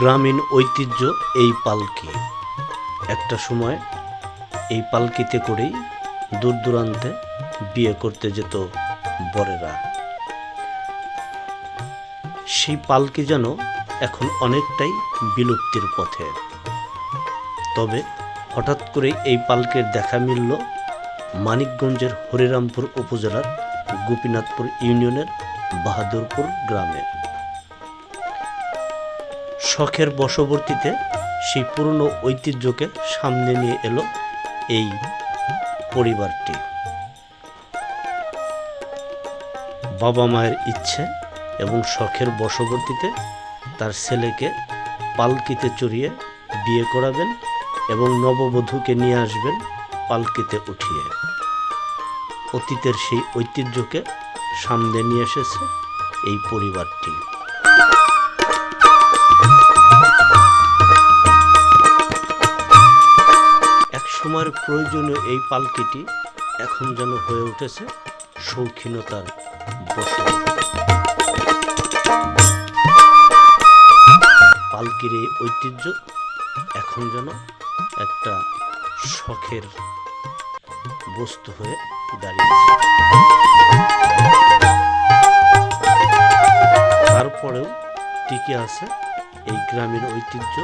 গ্রামীণ ঐতিহ্য এই পালকি। একটা সময় এই পালকিতে করেই দূর দূরান্তে বিয়ে করতে যেত বরেরা। সেই পালকি যেন এখন অনেকটাই বিলুপ্তির পথে। তবে হঠাৎ করে এই পালকের দেখা মিলল মানিকগঞ্জের হরিরামপুর উপজেলার গোপীনাথপুর ইউনিয়নের বাহাদুরপুর গ্রামে। শখের বশবর্তীতে সেই পুরনো ঐতিহ্যকে সামনে নিয়ে এলো এই পরিবারটি। বাবা মায়ের ইচ্ছে এবং শখের বশবর্তীতে তার ছেলেকে পালকিতে চড়িয়ে বিয়ে করাবেন এবং নববধূকে নিয়ে আসবেন পালকিতে উঠিয়ে। অতীতের সেই ঐতিহ্যকে সামনে নিয়ে এসেছে এই পরিবারটি। সময়ের প্রয়োজনীয় এই পালকিটি এখন যেন হয়ে উঠেছে শৌখিনতার বসতি পালকির এই ঐতিহ্য এখন যেন একটা শখের বস্তু হয়ে দাঁড়িয়েছে। তারপরেও টিকে আছে এই গ্রামীণ ঐতিহ্য